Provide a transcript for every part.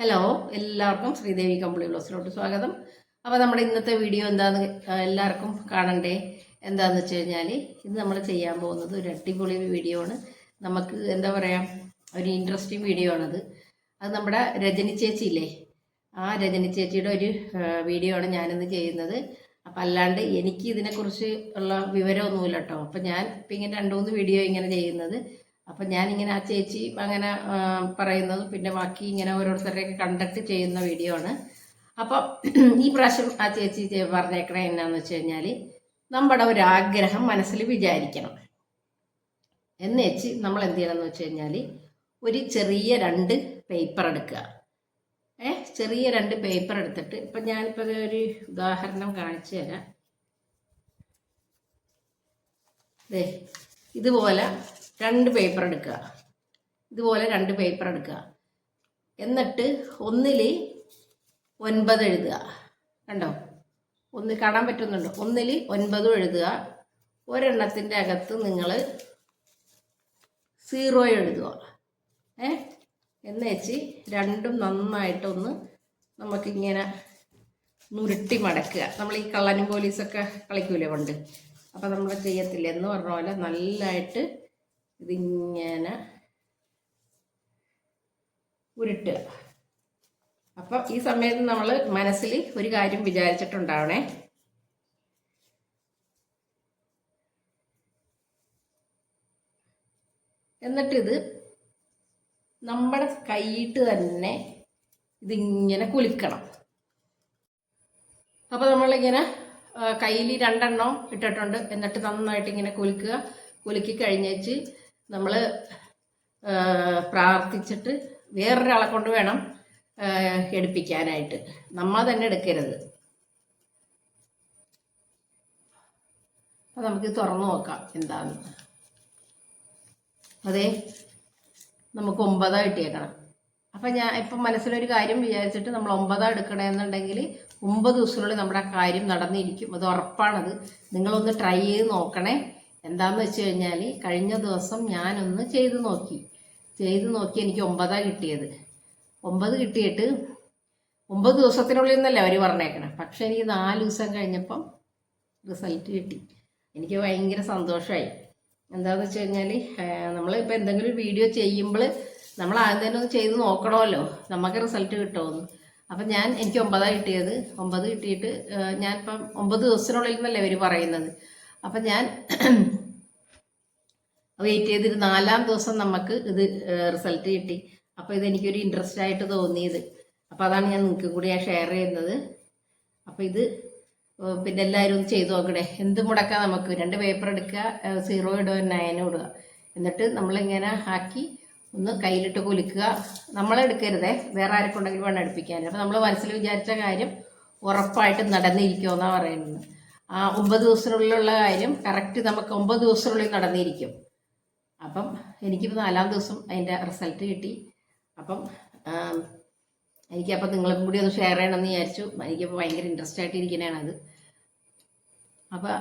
Hello എല്ലാവർക്കും ശ്രീദേവി കമ്പിളി ബ്ലോസിലോട്ട് സ്വാഗതം. അപ്പോൾ നമ്മുടെ ഇന്നത്തെ വീഡിയോ എന്താന്ന് എല്ലാവർക്കും കാണണ്ടേ? എന്താന്ന് വെച്ച് കഴിഞ്ഞാൽ ഇന്ന് നമ്മൾ ചെയ്യാൻ പോകുന്നത് ഒരു അടിപൊളി വീഡിയോ ആണ്. നമുക്ക് എന്താ പറയുക ഒരു ഇൻട്രസ്റ്റിംഗ് വീഡിയോ ആണത്. അത് നമ്മുടെ രജനി ചേച്ചി ഇല്ലേ? ആ രജനി ചേച്ചിയുടെ ഒരു വീഡിയോ ആണ് ഞാനിന്ന് ചെയ്യുന്നത്. അപ്പം അല്ലാണ്ട് എനിക്ക് ഇതിനെക്കുറിച്ച് ഉള്ള വിവരമൊന്നുമില്ല കേട്ടോ. അപ്പം ഞാൻ ഇപ്പം ഇങ്ങനെ രണ്ട് മൂന്ന് വീഡിയോ ഇങ്ങനെ ചെയ്യുന്നത്. അപ്പം ഞാനിങ്ങനെ ആ ചേച്ചി അങ്ങനെ പറയുന്നതും. പിന്നെ ബാക്കി ഇങ്ങനെ ഓരോരുത്തരുടെയൊക്കെ കണ്ടക്ട് ചെയ്യുന്ന വീഡിയോ ആണ്. അപ്പം ഈ പ്രാവശ്യം ആ ചേച്ചി പറഞ്ഞേക്കണേ എന്നാന്ന് വെച്ച് കഴിഞ്ഞാൽ നമ്മുടെ ഒരു ആഗ്രഹം മനസ്സിൽ വിചാരിക്കണം. എന്ന് വെച്ച് നമ്മൾ എന്ത് ചെയ്യണമെന്ന് വെച്ച് കഴിഞ്ഞാൽ ഒരു ചെറിയ രണ്ട് പേപ്പർ എടുക്കുക. ഏ ചെറിയ രണ്ട് പേപ്പർ എടുത്തിട്ട് ഇപ്പം ഞാനിപ്പോൾ ഒരു ഉദാഹരണം കാണിച്ചു തരാം. ദേ ഇതുപോലെ രണ്ട് പേപ്പർ എടുക്കുക. ഇതുപോലെ രണ്ട് പേപ്പർ എടുക്കുക. എന്നിട്ട് ഒന്നിൽ ഒൻപത് എഴുതുക. കണ്ടോ? ഒന്ന് കാണാൻ പറ്റുന്നുണ്ടോ? ഒന്നിൽ ഒൻപതും എഴുതുക. ഒരെണ്ണത്തിന്റെ അകത്ത് നിങ്ങൾ സീറോ എഴുതുക. ഏ? എന്ന് വെച്ച് രണ്ടും നന്നായിട്ടൊന്ന് നമുക്കിങ്ങനെ നുരുട്ടി മടക്കുക. നമ്മൾ ഈ കള്ളനും പോലീസൊക്കെ കളിക്കൂലേ കൊണ്ട് അപ്പം നമ്മൾ ചെയ്യത്തില്ല? എന്ന് പറഞ്ഞ പോലെ നല്ലതായിട്ട് ഇതിങ്ങനെ ഉരുട്ടുക അപ്പം ഈ സമയത്ത് നമ്മൾ മനസ്സിൽ ഒരു കാര്യം വിചാരിച്ചിട്ടുണ്ടാവണേ. എന്നിട്ടിത് നമ്മുടെ കൈയിട്ട് തന്നെ ഇതിങ്ങനെ കുലുക്കണം അപ്പോൾ നമ്മളിങ്ങനെ കയ്യിൽ രണ്ടെണ്ണം ഇട്ടിട്ടുണ്ട്. എന്നിട്ട് നന്നായിട്ട് ഇങ്ങനെ കുലുക്കുക. കുലുക്കി കഴിഞ്ഞേച്ച് നമ്മൾ പ്രാർത്ഥിച്ചിട്ട് വേറൊരാളെ കൊണ്ട് വേണം എടുപ്പിക്കാനായിട്ട്. നമ്മൾ തന്നെ എടുക്കരുത്. അപ്പം നമുക്ക് തുറന്നു നോക്കാം എന്താന്ന്. അതെ നമുക്ക് ഒമ്പതാ കിട്ടിയേക്കണം. അപ്പം ഞാൻ ഇപ്പം മനസ്സിലൊരു കാര്യം വിചാരിച്ചിട്ട് നമ്മൾ ഒമ്പതാ എടുക്കണമെന്നുണ്ടെങ്കിൽ ഒമ്പത് ദിവസത്തിനുള്ളിൽ നമ്മുടെ കാര്യം നടന്നിരിക്കും. അത് ഉറപ്പാണത്. നിങ്ങളൊന്ന് ട്രൈ ചെയ്ത് നോക്കണേ. എന്താന്ന് വെച്ച് കഴിഞ്ഞാൽ കഴിഞ്ഞ ദിവസം ഞാനൊന്ന് ചെയ്ത് നോക്കി. ചെയ്ത് നോക്കി എനിക്ക് ഒമ്പതാ കിട്ടിയത്. ഒമ്പത് കിട്ടിയിട്ട് ഒമ്പത് ദിവസത്തിനുള്ളിൽ നിന്നല്ലേ അവർ പറഞ്ഞേക്കണം? പക്ഷെ എനിക്ക് നാല് ദിവസം കഴിഞ്ഞപ്പം റിസൾട്ട് കിട്ടി. എനിക്ക് ഭയങ്കര സന്തോഷമായി എന്താണെന്ന് വെച്ച് കഴിഞ്ഞാൽ നമ്മളിപ്പോൾ എന്തെങ്കിലും വീഡിയോ ചെയ്യുമ്പോൾ നമ്മൾ ആദ്യം തന്നെ ഒന്ന് ചെയ്ത് നോക്കണമല്ലോ. നമുക്ക് റിസൾട്ട് കിട്ടുമെന്ന് അപ്പം ഞാൻ എനിക്ക് ഒമ്പതാണ് കിട്ടിയത്. ഒമ്പത് കിട്ടിയിട്ട് ഞാനിപ്പം ഒമ്പത് ദിവസത്തിനുള്ളിൽ നിന്നല്ലേ അവർ പറയുന്നത്? അപ്പം ഞാൻ വെയിറ്റ് ചെയ്തിട്ട് നാലാം ദിവസം നമുക്ക് ഇത് റിസൾട്ട് കിട്ടി. അപ്പോൾ ഇത് എനിക്കൊരു ഇൻട്രസ്റ്റ് ആയിട്ട് തോന്നിയത്. അപ്പോൾ അതാണ് ഞാൻ നിങ്ങൾക്ക് കൂടി ഞാൻ ഷെയർ ചെയ്യുന്നത്. അപ്പോൾ ഇത് പിന്നെ എല്ലാവരും ഒന്ന് ചെയ്തു നോക്കണേ. എന്ത് മുടക്കാം നമുക്ക്. രണ്ട് പേപ്പർ എടുക്കുക സീറോ ഇടുക നയനും ഇടുക. എന്നിട്ട് നമ്മളിങ്ങനെ ആക്കി ഒന്ന് കയ്യിലിട്ട് കുലുക്കുക. നമ്മളെടുക്കരുതേ വേറെ ആർക്കുണ്ടെങ്കിലും വേണം എടുപ്പിക്കാൻ. അപ്പോൾ നമ്മൾ മനസ്സിൽ വിചാരിച്ച കാര്യം ഉറപ്പായിട്ട് നടന്നിരിക്കുമെന്നാണ് പറയുന്നത്. ഒമ്പത് ദിവസത്തിനുള്ളിലുള്ള കാര്യം കറക്റ്റ് നമുക്ക് ഒമ്പത് ദിവസത്തിനുള്ളിൽ നടന്നിരിക്കും. അപ്പം എനിക്കിപ്പോൾ നാലാം ദിവസം അതിന്റെ റിസൾട്ട് കിട്ടി. അപ്പം എനിക്കപ്പം നിങ്ങൾക്കും കൂടി ഒന്ന് ഷെയർ ചെയ്യണമെന്ന് വിചാരിച്ചു. എനിക്കിപ്പോൾ ഭയങ്കര ഇൻട്രസ്റ്റ് ആയിട്ട് ഇരിക്കുന്നതാണ് അത്. അപ്പോൾ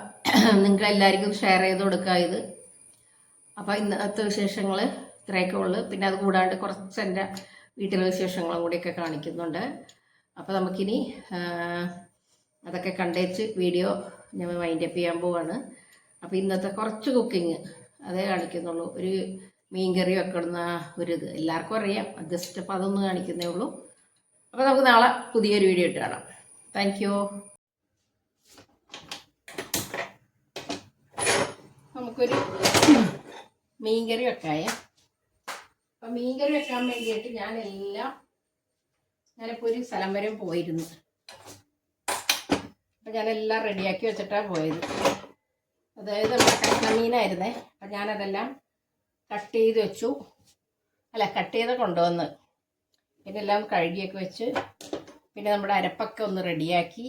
നിങ്ങൾ എല്ലാവർക്കും ഷെയർ ചെയ്ത് കൊടുക്കുക ഇത്. അപ്പോൾ ഇന്നത്തെ വിശേഷങ്ങൾ ഇത്രയൊക്കെ ഉള്ളു. പിന്നെ അത് കൂടാണ്ട് കുറച്ച് എന്റെ വീട്ടിലെ വിശേഷങ്ങളും കൂടിയൊക്കെ കാണിക്കുന്നുണ്ട്. അപ്പോൾ നമുക്കിനി അതൊക്കെ കണ്ടേച്ച് വീഡിയോ ഞാൻ വൈൻഡ് അപ്പ് ചെയ്യാൻ പോവാണ്. അപ്പോൾ ഇന്നത്തെ കുറച്ച് കുക്കിങ് അതേ കാണിക്കുന്നുള്ളൂ. ഒരു മീൻകറി വെക്കുന്ന ഒരു ഇത്. എല്ലാവർക്കും അറിയാം. ജസ്റ്റ് അപ്പോൾ അതൊന്ന് കാണിക്കുന്നേ ഉള്ളൂ. അപ്പോൾ നമുക്ക് നാളെ പുതിയൊരു വീഡിയോ ഇട്ട് കാണാം. താങ്ക് യു നമുക്കൊരു മീൻകറി വെക്കായ. അപ്പം മീൻകറി വെക്കാൻ വേണ്ടിയിട്ട് ഞാനെല്ലാം ഞാനിപ്പോൾ ഒരു സ്ഥലം വരെ പോയിരുന്നു. അപ്പം ഞാനെല്ലാം റെഡിയാക്കി വെച്ചിട്ടാണ് പോയത്. അതായത് നമ്മുടെ കഷ്ണമീനായിരുന്നേ അപ്പം ഞാനതെല്ലാം കട്ട് ചെയ്ത് വെച്ചു. അല്ല കട്ട് ചെയ്ത് കൊണ്ടുവന്ന്. പിന്നെ എല്ലാം കഴുകിയൊക്കെ വെച്ച് പിന്നെ നമ്മുടെ അരപ്പൊക്കെ ഒന്ന് റെഡിയാക്കി.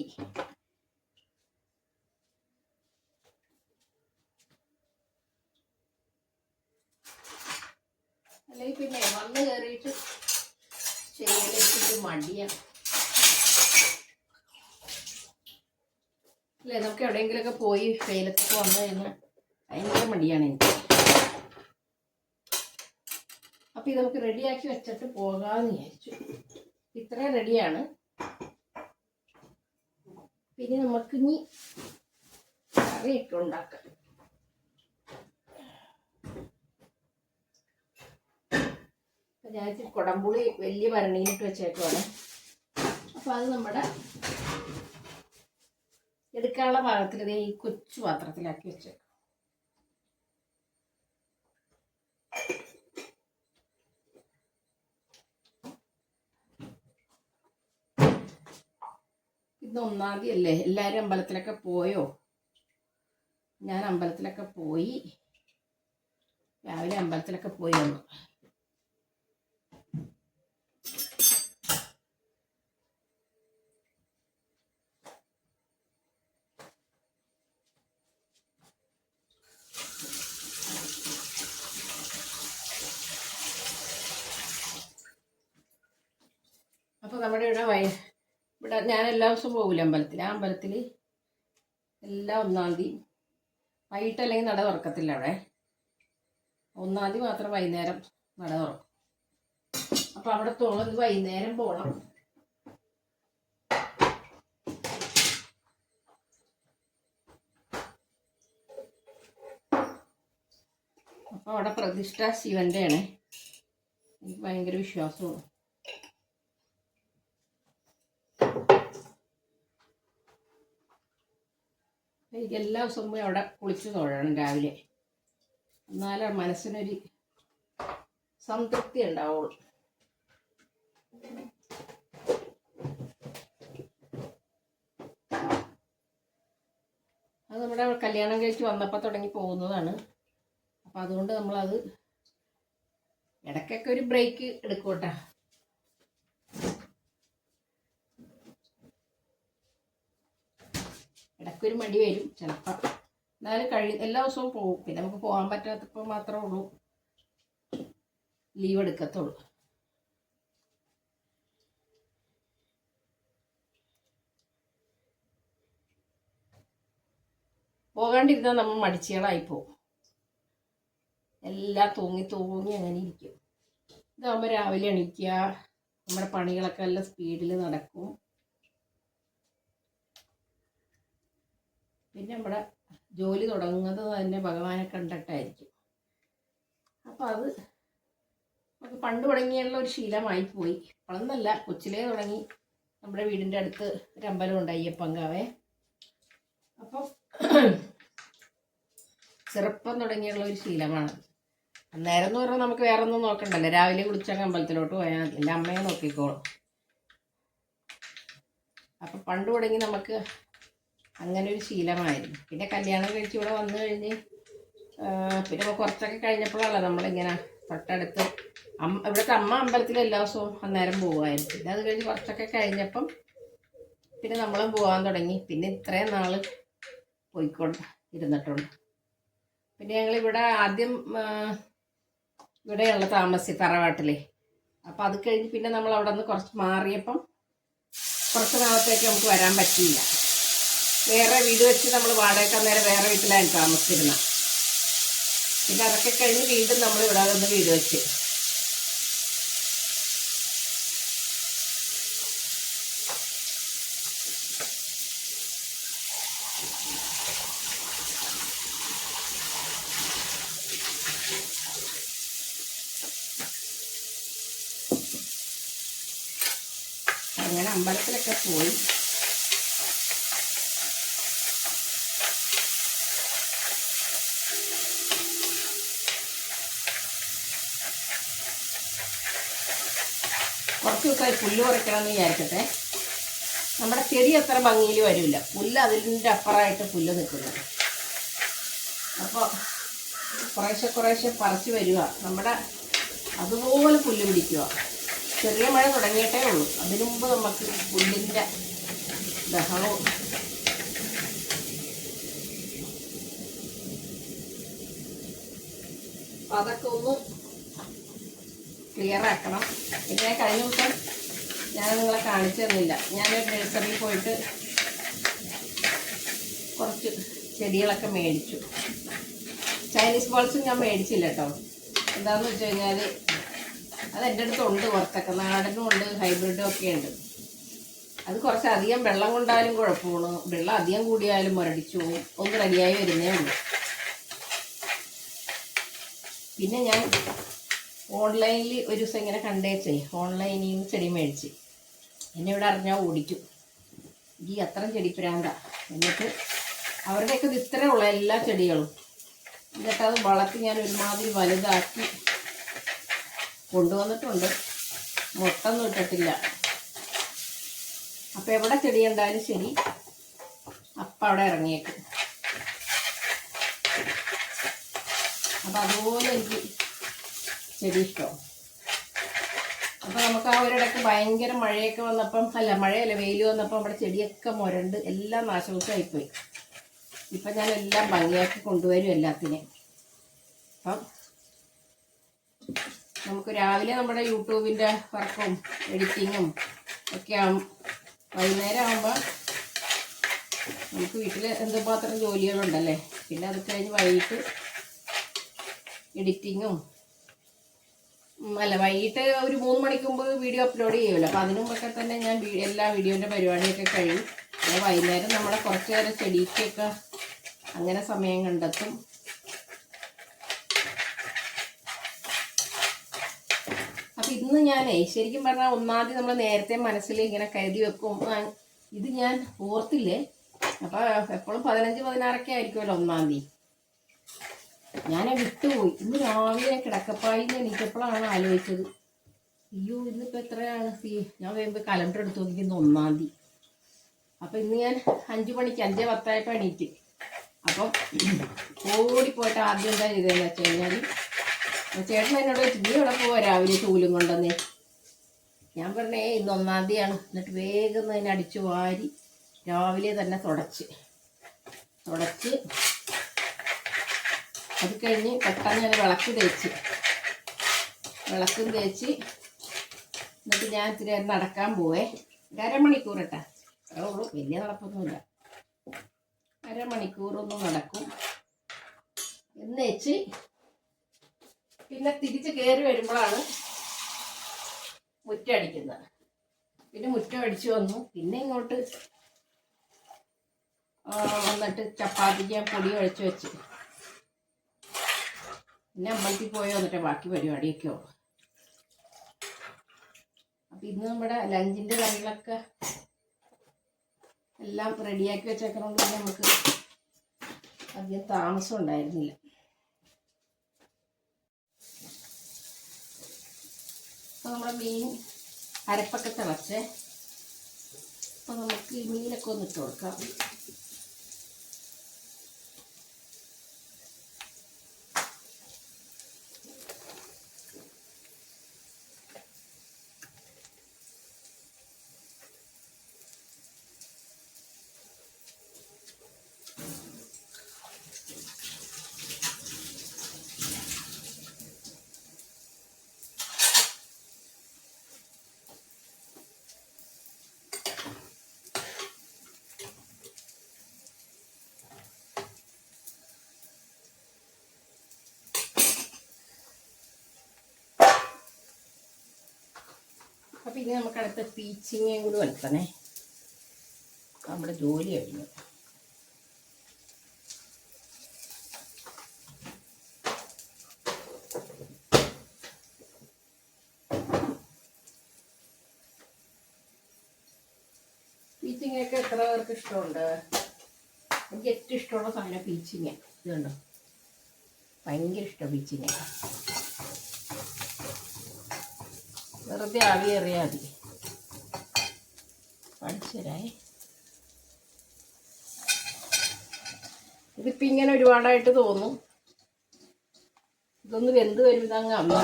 അല്ലെങ്കിൽ പിന്നെ വന്ന് കയറിയിട്ട് ചെയ്യലേക്ക് മടിയാണ് അല്ലേ നമുക്ക് എവിടെയെങ്കിലുമൊക്കെ പോയി വെയിലത്തൊക്കെ വന്നു കഴിഞ്ഞാൽ ഭയങ്കര മടിയാണ് എനിക്ക്. അപ്പോൾ ഇത് നമുക്ക് റെഡിയാക്കി വെച്ചിട്ട് പോകാമെന്ന് വിചാരിച്ചു. ഇത്ര റെഡിയാണ്. പിന്നെ നമുക്ക് ഇനി കറിയൊക്കെ ഉണ്ടാക്കാം. ഞാൻ കുടംപുളി വലിയ ഭരണിയിലിട്ട് വെച്ചേക്കുവാണ്. അപ്പൊ അത് നമ്മുടെ എടുക്കാനുള്ള പാകത്തിൽ ദേ ഈ കൊച്ചു പാത്രത്തിലാക്കി വെച്ചേക്കാം. ഇന്ന് ഒന്നാം അല്ലേ എല്ലാവരും അമ്പലത്തിലൊക്കെ പോയോ? ഞാൻ അമ്പലത്തിലൊക്കെ പോയി. രാവിലെ അമ്പലത്തിലൊക്കെ പോയി വന്നു അപ്പോൾ നമ്മുടെ ഇവിടെ വയ ഇവിടെ ഞാൻ എല്ലാ ദിവസവും പോകില്ല അമ്പലത്തിൽ ആ അമ്പലത്തിൽ എല്ലാ ഒന്നാം തീയതി വൈകിട്ട് അല്ലെങ്കിൽ നട തുറക്കത്തില്ല അവിടെ. ഒന്നാം തീയതി മാത്രം വൈകുന്നേരം നട തുറക്കും. അപ്പം അവിടെ തോന്നുന്നത് വൈകുന്നേരം പോകണം അപ്പോൾ അവിടെ പ്രതിഷ്ഠ ശിവന്റെയാണ് എനിക്ക് ഭയങ്കര വിശ്വാസമാണ്. എനിക്ക് എല്ലാ ദിവസവും പോയി അവിടെ കുളിച്ച് തൊഴണം രാവിലെ. എന്നാലേ മനസ്സിനൊരു സംതൃപ്തി ഉണ്ടാവുള്ളൂ. അത് നമ്മുടെ കല്യാണം കഴിച്ച് വന്നപ്പോൾ തുടങ്ങി പോകുന്നതാണ്. അപ്പം അതുകൊണ്ട് നമ്മളത് ഇടയ്ക്കൊക്കെ ഒരു ബ്രേക്ക് എടുക്കൂട്ടാ ഇടയ്ക്കൊരു മടി വരും ചിലപ്പോൾ എന്നാലും കഴി എല്ലാ ദിവസവും പോകും പിന്നെ നമുക്ക് പോകാൻ പറ്റാത്തപ്പോൾ മാത്രമേ ഉള്ളൂ. ലീവ് എടുക്കത്തുള്ളൂ. പോകാണ്ടിരുന്നാൽ നമ്മൾ മടിച്ചുകളായി പോകും എല്ലാം തൂങ്ങി തൂങ്ങി അങ്ങനെ ഇരിക്കും. ഇതാകുമ്പോൾ രാവിലെ എണീക്കുക നമ്മുടെ പണികളൊക്കെ നല്ല സ്പീഡിൽ നടക്കും. പിന്നെ നമ്മുടെ ജോലി തുടങ്ങുന്നത് തന്നെ ഭഗവാനെ കണ്ടിട്ടായിരിക്കും. അപ്പം അത് നമുക്ക് പണ്ട് തുടങ്ങിയുള്ള ഒരു ശീലമായി പോയി. ഇപ്പോഴൊന്നല്ല കൊച്ചിലേ തുടങ്ങി. നമ്മുടെ വീടിന്റെ അടുത്ത് ഒരു അമ്പലമുണ്ട് അയ്യപ്പങ്കാവേ. അപ്പം ചെറുപ്പം തുടങ്ങിയുള്ള ഒരു ശീലമാണ്. അന്നേരം എന്ന് പറഞ്ഞാൽ നമുക്ക് വേറെ ഒന്നും നോക്കണ്ടല്ലോ. രാവിലെ കുളിച്ചങ്ങ് അമ്പലത്തിലോട്ട് പോയാൽ മതി. എന്റെ അമ്മയെ നോക്കിക്കോളും. അപ്പം പണ്ട് തുടങ്ങി നമുക്ക് അങ്ങനെ ഒരു ശീലമായിരുന്നു. പിന്നെ കല്യാണം കഴിച്ച് ഇവിടെ വന്നു കഴിഞ്ഞ് പിന്നെ കുറച്ചൊക്കെ കഴിഞ്ഞപ്പോഴല്ല നമ്മളിങ്ങനെ തൊട്ടടുത്ത് അമ്മ ഇവിടുത്തെ അമ്മ അമ്പലത്തിൽ എല്ലാ ദിവസവും അന്നേരം പോകുമായിരുന്നു പിന്നെ അത് കഴിഞ്ഞ് കുറച്ചൊക്കെ കഴിഞ്ഞപ്പം പിന്നെ നമ്മളും പോകാൻ തുടങ്ങി. പിന്നെ ഇത്രയും നാൾ പോയിക്കൊണ്ട് ഇരുന്നിട്ടുണ്ട്. പിന്നെ ഞങ്ങളിവിടെ ആദ്യം ഇവിടെയുള്ള താമസി തറവാട്ടിലെ. അപ്പം അത് കഴിഞ്ഞ് പിന്നെ നമ്മൾ അവിടെ നിന്ന് കുറച്ച് മാറിയപ്പം കുറച്ച് നാളത്തേക്ക് നമുക്ക് വരാൻ പറ്റിയില്ല. വേറെ വീട് വെച്ച് നമ്മൾ വാടകയ്ക്ക് നേരെ വേറെ വീട്ടിലാണ് താമസിച്ചിരുന്നത് പിന്നെ അതൊക്കെ കഴിഞ്ഞ് വീണ്ടും നമ്മൾ ഇവിടെ വന്ന് വീട് വെച്ച്. അങ്ങനെ അമ്പലത്തിലൊക്കെ പോയി. കുറച്ച് ദിവസമായി പുല്ല് കുറയ്ക്കണമെന്ന് വിചാരിക്കട്ടെ. നമ്മുടെ ചെടി അത്ര ഭംഗിയിൽ വരില്ല. പുല്ല് അതിന്റെ അപ്പുറമായിട്ട് പുല്ല് നിൽക്കുന്നത് അപ്പോൾ കുറേശ്ശെ കുറേശ്ശെ പറിച്ച് വരിക. നമ്മുടെ അതുപോലെ പുല്ല് പിടിക്കുക. ചെറിയ മഴ തുടങ്ങിയിട്ടേ ഉള്ളൂ. അതിനു മുമ്പ് നമുക്ക് പുല്ലിന്റെ ദഹവും അതൊക്കെ ഒന്ന് ക്ലിയർ ആക്കണം ഞാൻ കഴിഞ്ഞ ദിവസം ഞാൻ നിങ്ങളെ കാണിച്ചു തന്നില്ല. ഞാനൊരു നഴ്സറിയിൽ പോയിട്ട് കുറച്ച് ചെടികളൊക്കെ മേടിച്ചു. ചൈനീസ് ബോൾസും ഞാൻ മേടിച്ചില്ല കേട്ടോ എന്താണെന്ന് വെച്ച് കഴിഞ്ഞാൽ അത് എന്റെ അടുത്തുണ്ട് പുറത്തൊക്കെ. നാടനും ഉണ്ട് ഹൈബ്രിഡും ഒക്കെ ഉണ്ട്. അത് കുറച്ച് അധികം വെള്ളം കൊണ്ടാലും കുഴപ്പമാണ്. വെള്ളം അധികം കൂടിയാലും മുരടിച്ചു ഒന്ന് റെഡിയായി വരുന്നേ ഉള്ളൂ. പിന്നെ ഞാൻ ഓൺലൈനിൽ ഒരു ദിവസം ഇങ്ങനെ കണ്ടേച്ചേ ഓൺലൈനിൽ നിന്ന് ചെടി മേടിച്ച്. എന്നെ ഇവിടെ അറിഞ്ഞാൽ ഓടിക്കും. ഈ അത്രയും ചെടി പ്രാന്ത. എന്നിട്ട് അവരുടെയൊക്കെ ഇത് ഇത്രേ ഉള്ള എല്ലാ ചെടികളും. എന്നിട്ട് അത് വളർത്തി ഞാൻ ഒരുമാതിരി വലുതാക്കി കൊണ്ടുവന്നിട്ടുണ്ട്. മുട്ടൊന്നും ഇട്ടിട്ടില്ല. അപ്പം എവിടെ ചെടി ഉണ്ടായാലും ശരി അപ്പം അവിടെ ഇറങ്ങിയേക്കും. അപ്പം അതുപോലെ എനിക്ക് ചെടി ഇഷ്ടമാണ് അപ്പം നമുക്ക് ആ ഒരിടയ്ക്ക് ഭയങ്കര മഴയൊക്കെ വന്നപ്പം അല്ല മഴയല്ല വെയിൽ വന്നപ്പം നമ്മുടെ ചെടിയൊക്കെ മുരണ്ട് എല്ലാം നാശവശമായിപ്പോയി ഇപ്പം ഞാൻ എല്ലാം ഭംഗിയാക്കി കൊണ്ടുവരും എല്ലാത്തിനെയും അപ്പം നമുക്ക് രാവിലെ നമ്മുടെ യൂട്യൂബിന്റെ വർക്കും എഡിറ്റിങ്ങും ഒക്കെ ആവും. വൈകുന്നേരം ആകുമ്പോൾ നമുക്ക് വീട്ടിൽ എന്തുമാത്രം ജോലികളുണ്ടല്ലേ? പിന്നെ അത് കഴിഞ്ഞ് വൈകിട്ട് എഡിറ്റിങ്ങും അല്ല വൈകിട്ട് ഒരു മൂന്ന് മണിക്ക് മുമ്പ് വീഡിയോ അപ്ലോഡ് ചെയ്യുമല്ലോ. അപ്പോൾ അതിനു മുമ്പൊക്കെ തന്നെ ഞാൻ എല്ലാ വീഡിയോന്റെ പരിപാടിയൊക്കെ കഴിയും. പിന്നെ വൈകുന്നേരം നമ്മളെ കുറച്ച് നേരം ചെടിക്കൊക്കെ അങ്ങനെ സമയം കണ്ടെത്തും. അപ്പം ഇന്ന് ഞാനേ ശരിക്കും പറഞ്ഞാൽ ഒന്നാമത് നമ്മൾ നേരത്തെ മനസ്സിൽ ഇങ്ങനെ കരുതി വെക്കും. ഇത് ഞാൻ ഓർത്തില്ലേ? അപ്പോൾ എപ്പോഴും പതിനഞ്ച് പതിനാറൊക്കെ ആയിരിക്കുമല്ലോ ഒന്നാം തീയതി. ഞാൻ വിട്ടുപോയി ഇന്ന് രാവിലെ കിടക്കപ്പായി എണീറ്റപ്പോഴാണ് ആലോചിച്ചത്. അയ്യോ ഇന്നിപ്പോൾ എത്രയാണ് സി ഞാൻ വരുമ്പോൾ കലണ്ടർ എടുത്ത് നോക്കിക്കുന്ന ഒന്നാം തീയതി. അപ്പം ഇന്ന് ഞാൻ അഞ്ച് മണിക്ക് അഞ്ചേ പത്തായപ്പോൾ എണീറ്റ്. അപ്പം ഓടിപ്പോയിട്ട് ആദ്യം എന്താ ചെയ്തതെന്ന് വെച്ച് കഴിഞ്ഞാൽ ചേട്ടൻ എന്നോട് വെച്ച് നീ ഇവിടെ പോവാ രാവിലെ ചൂലും കൊണ്ടുവന്നേ ഞാൻ പറഞ്ഞേ ഇന്ന് ഒന്നാം തീയതിയാണ്. എന്നിട്ട് വേഗം അതിനെ അടിച്ചു വാരി രാവിലെ തന്നെ തുടച്ച്. തുടച്ച് അത് കഴിഞ്ഞ് പെട്ടെന്ന് ഞാൻ വിളക്ക് തേച്ച്. വിളക്കും തേച്ച് എന്നിട്ട് ഞാൻ ഇത്തിരി നടക്കാൻ പോവേ. അരമണിക്കൂർ ഇട്ടാ അത്രേ ഉള്ളൂ. വലിയ നടപ്പൊന്നുമില്ല. അരമണിക്കൂറൊന്നും നടക്കും. എന്ന് വെച്ച് പിന്നെ തിരിച്ച് കയറി വരുമ്പോഴാണ് മുറ്റടിക്കുന്നത് പിന്നെ മുറ്റം അടിച്ചു വന്നു. പിന്നെ ഇങ്ങോട്ട് വന്നിട്ട് ചപ്പാത്തിക്ക് പൊടി ഒഴിച്ചു വെച്ച്. പിന്നെ അമ്പലത്തിൽ പോയി വന്നിട്ട് ബാക്കി പരിപാടിയൊക്കെ ഉള്ളു അപ്പം ഇന്ന് നമ്മുടെ ലഞ്ചിന്റെ കറികളൊക്കെ എല്ലാം റെഡിയാക്കി വെച്ചേക്കണോണ്ട് പിന്നെ നമുക്ക് അധികം താമസം ഉണ്ടായിരുന്നില്ല. നമ്മുടെ മീൻ അരപ്പൊക്കെ തിളച്ചേ. അപ്പോൾ നമുക്ക് ഈ മീനൊക്കെ ഒന്ന് ഇട്ട് കൊടുക്കാം. അപ്പം ഇനി നമുക്ക് അടുത്ത പീച്ചിങ്ങയും കൂടി വലുത്തണേ നമ്മുടെ ജോലി കഴിഞ്ഞു. പീച്ചിങ്ങയൊക്കെ എത്ര പേർക്ക് ഇഷ്ടമുണ്ട്? എനിക്ക് ഏറ്റവും ഇഷ്ടമുള്ള സാധനം പീച്ചിങ്ങ ഇതുണ്ടോ ഭയങ്കര ഇഷ്ടമാണ് പീച്ചിങ്ങ വെറുതെ ആവി എറിയാൽ മതി. പഠിച്ചരായി ഇതിപ്പോൾ ഇങ്ങനെ ഒരുപാടായിട്ട് തോന്നും. ഇതൊന്ന് വെന്ത് വരും ഇതങ്ങ് അമ്മ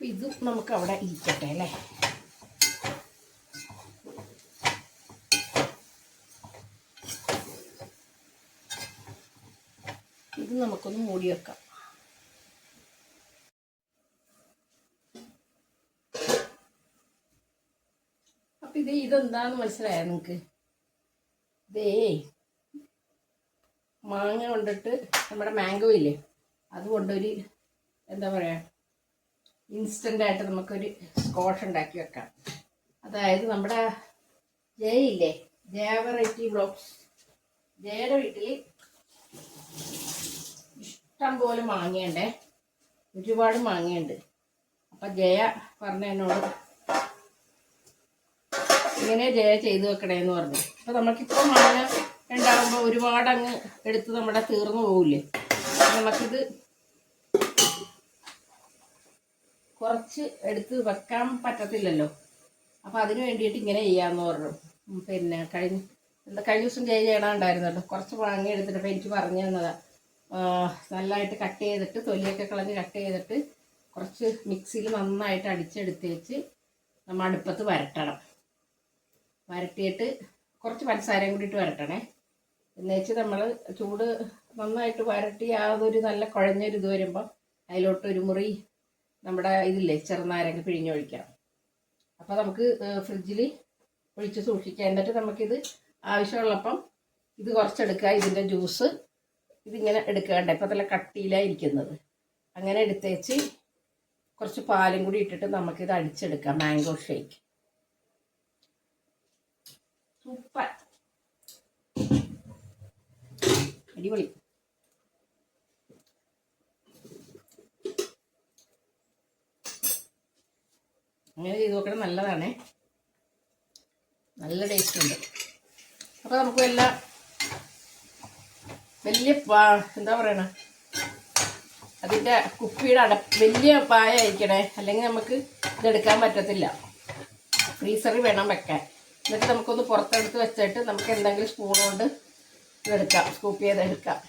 ഇത് നമുക്ക് അവിടെ ഇരിക്കട്ടെ അല്ലേ? ഇത് നമുക്കൊന്ന് മൂടി വെക്കാം. അപ്പൊ ഇത് ഇതെന്താന്ന് മനസ്സിലായ നിങ്ങൾക്ക് ഇതേ മാങ്ങ കൊണ്ടിട്ട് നമ്മുടെ മാംഗോ ഇല്ലേ അതുകൊണ്ടൊരു എന്താ പറയാ ഇൻസ്റ്റന്റ് ആയിട്ട് നമുക്കൊരു സ്കോഷ് ഉണ്ടാക്കി വെക്കാം. അതായത് നമ്മുടെ ജയ ഇല്ലേ ജയ വെറൈറ്റി ബ്ലോക്സ് ജയയുടെ വീട്ടിൽ ഇഷ്ടം പോലെ മാങ്ങയുണ്ടേ. ഒരുപാട് മാങ്ങയുണ്ട്. അപ്പം ജയ പറഞ്ഞ എന്നോട് ഇങ്ങനെ ജയ ചെയ്തു വെക്കണേന്ന് പറഞ്ഞു. അപ്പം നമുക്കിപ്പോൾ മാങ്ങ ഉണ്ടാകുമ്പോൾ ഒരുപാട് അങ്ങ് എടുത്ത് നമ്മുടെ തീർന്നു പോകില്ലേ നമുക്കിത് കുറച്ച് എടുത്ത് വെക്കാൻ പറ്റത്തില്ലല്ലോ. അപ്പം അതിന് വേണ്ടിയിട്ട് ഇങ്ങനെ ചെയ്യാമെന്ന് പറഞ്ഞു. പിന്നെ കഴിഞ്ഞ എന്താ കഴിഞ്ഞ ദിവസം ജയ ചെയ്യണമുണ്ടായിരുന്നല്ലോ കുറച്ച് വാങ്ങി എടുത്തിട്ട് അപ്പം എനിക്ക് പറഞ്ഞു തന്നതാണ് നല്ലതായിട്ട് കട്ട് ചെയ്തിട്ട് തൊലിയൊക്കെ കളഞ്ഞ് കട്ട് ചെയ്തിട്ട് കുറച്ച് മിക്സിയിൽ നന്നായിട്ട് അടിച്ചെടുത്ത് വെച്ച് നമ്മൾ അടുപ്പത്ത് വരട്ടണം. വരട്ടിയിട്ട് കുറച്ച് പഞ്ചസാരയും കൂടിയിട്ട് വരട്ടണേ. എന്ന് വെച്ച് നമ്മൾ ചൂട് നന്നായിട്ട് വരട്ടി ആ ഒരു നല്ല കുഴഞ്ഞൊരു ഇത് വരുമ്പോൾ അതിലോട്ട് ഒരു മുറി നമ്മുടെ ഇതില്ലേ ചെറുനാരങ്ങ പിഴിഞ്ഞൊഴിക്കാം അപ്പോൾ നമുക്ക് ഫ്രിഡ്ജിൽ ഒഴിച്ച് സൂക്ഷിക്കാം. എന്നിട്ട് നമുക്കിത് ആവശ്യമുള്ളപ്പം ഇത് കുറച്ചെടുക്കുക. ഇതിന്റെ ജ്യൂസ് ഇതിങ്ങനെ എടുക്കേണ്ട ഇപ്പം നല്ല കട്ടിയിലായിരിക്കുന്നത് അങ്ങനെ എടുത്തേച്ച് കുറച്ച് പാലും കൂടി ഇട്ടിട്ട് നമുക്കിത് അടിച്ചെടുക്കാം. Mango shake. സൂപ്പർ. അടിപൊളി. അങ്ങനെ ചെയ്ത് നോക്കണം നല്ലതാണേ. നല്ല ടേസ്റ്റ് ഉണ്ട്. അപ്പോൾ നമുക്ക് വല്ല വലിയ എന്താ പറയണ? അതിന്റെ കുപ്പിയുടെ അട വലിയ പായ അയക്കണേ അല്ലെങ്കിൽ നമുക്ക് ഇതെടുക്കാൻ പറ്റത്തില്ല. ഫ്രീസറിൽ വേണം വെക്കാൻ. എന്നിട്ട് നമുക്കൊന്ന് പുറത്തെടുത്ത് വെച്ചിട്ട് നമുക്ക് എന്തെങ്കിലും സ്പൂൺ കൊണ്ട് ഇതെടുക്കാം. സ്കൂപ്പ് ചെയ്തെടുക്കാം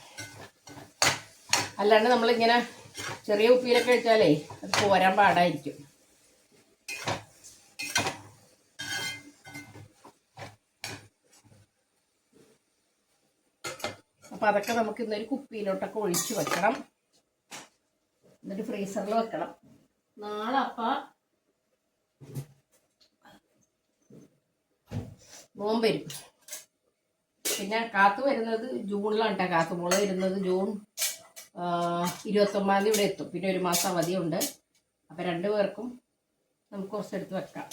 അല്ലാണ്ട് നമ്മളിങ്ങനെ ചെറിയ കുപ്പിയിലൊക്കെ വെച്ചാലേ അത് പോരാൻ പാടായിരിക്കും. അപ്പം അതൊക്കെ നമുക്ക് ഇന്നൊരു കുപ്പിയിലോട്ടൊക്കെ ഒഴിച്ച് വെക്കണം. എന്നിട്ട് ഫ്രീസറിൽ വെക്കണം. നാളെ അപ്പ നോമ്പ് വരും. പിന്നെ കാത്തു വരുന്നത് ജൂണിലാണ് കേട്ടോ കാത്തുമുള വരുന്നത് ജൂൺ ഇരുപത്തൊമ്പതാം തീയതി ഇവിടെ എത്തും. പിന്നെ ഒരു മാസം അവധിയുണ്ട്. അപ്പം രണ്ടു പേർക്കും നമുക്ക് കുറച്ചെടുത്ത് വെക്കാം.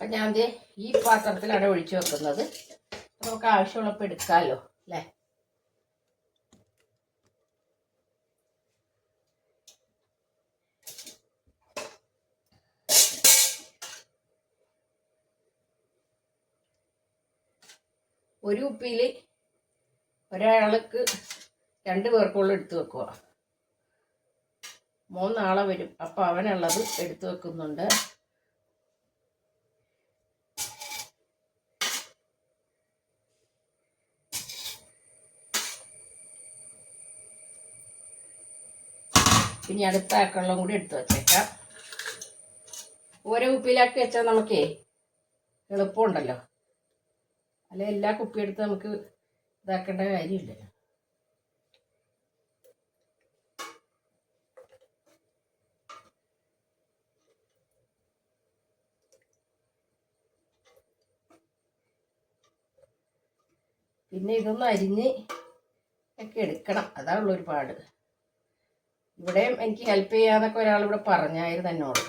അപ്പം ഞാൻ ഈ പാത്രത്തിലാണ് ഒഴിച്ചു വെക്കുന്നത്. നമുക്ക് ആവശ്യമുള്ളപ്പോൾ എടുക്കാമല്ലോ അല്ലേ? ഒരു കുപ്പിയിൽ ഒരാൾക്ക് രണ്ട് പേർക്കുള്ള എടുത്തു വെക്കുക മൂന്നാളെ വരും. അപ്പം അവനുള്ളത് എടുത്തു വെക്കുന്നുണ്ട്. പിന്നെ അടുത്ത ആക്കുള്ളതും കൂടി എടുത്തു വച്ചേക്കാം. ഓരോ കുപ്പിയിലാക്കി വെച്ചാൽ നമുക്കേ എളുപ്പമുണ്ടല്ലോ. അല്ലെ എല്ലാ കുപ്പി എടുത്ത് നമുക്ക് ഇതാക്കേണ്ട കാര്യമില്ലല്ലോ പിന്നെ ഇതൊന്ന് അരിഞ്ഞ് ഒക്കെ എടുക്കണം. അതാണുള്ളൊരു പാട്. ഇവിടെയും എനിക്ക് ഹെൽപ്പ് ചെയ്യാതൊക്കെ ഒരാൾ ഇവിടെ പറഞ്ഞായിരുന്നു എന്നോട്.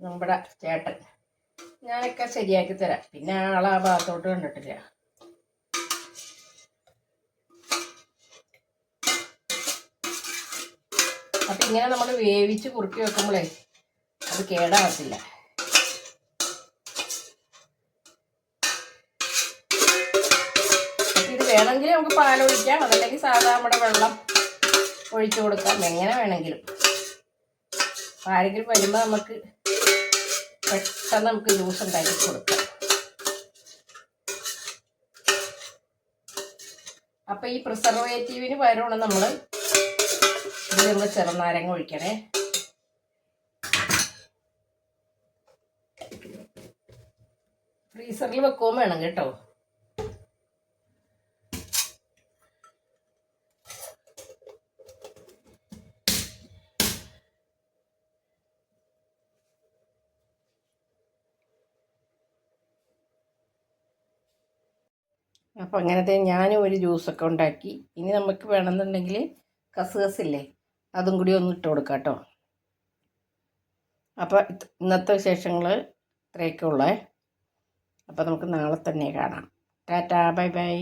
നമ്മുടെ ചേട്ടൻ. ഞാനൊക്കെ ശരിയാക്കി തരാം. പിന്നെ ആൾ ആ ഭാഗത്തോട്ട് കണ്ടിട്ടില്ല. അപ്പൊ ഇങ്ങനെ നമ്മൾ വേവിച്ച് കുറുക്കി വെക്കുമ്പോഴേ അത് കേടാകത്തില്ല ഇത് വേണമെങ്കിൽ നമുക്ക് പാലൊഴിക്കാം. അതല്ലെങ്കിൽ സാധാ നമ്മുടെ വെള്ളം ഒഴിച്ചു കൊടുക്കാം. എങ്ങനെ വേണമെങ്കിലും. ആരെങ്കിലും വരുമ്പോൾ നമുക്ക് പെട്ടെന്ന് നമുക്ക് ജ്യൂസ് ഉണ്ടാക്കി കൊടുക്കാം. അപ്പൊ ഈ പ്രിസർവേറ്റീവിന് പകരമാണ് നമ്മൾ ഇതിൽ നമ്മൾ ചെറുനാരങ്ങ ഒഴിക്കണേ. ഫ്രീസറിൽ വെക്കുകയും വേണം കേട്ടോ. അപ്പോൾ അങ്ങനത്തെ ഞാനും ഒരു ജ്യൂസൊക്കെ ഉണ്ടാക്കി. ഇനി നമുക്ക് വേണമെന്നുണ്ടെങ്കിൽ കസുകസില്ലേ അതും കൂടി ഒന്ന് ഇട്ട് കൊടുക്കാം കേട്ടോ. അപ്പോൾ ഇന്നത്തെ വിശേഷങ്ങൾ ഇത്രയൊക്കെ ഉള്ളേ. അപ്പോൾ നമുക്ക് നാളെ തന്നെ കാണാം. Tata bye bye.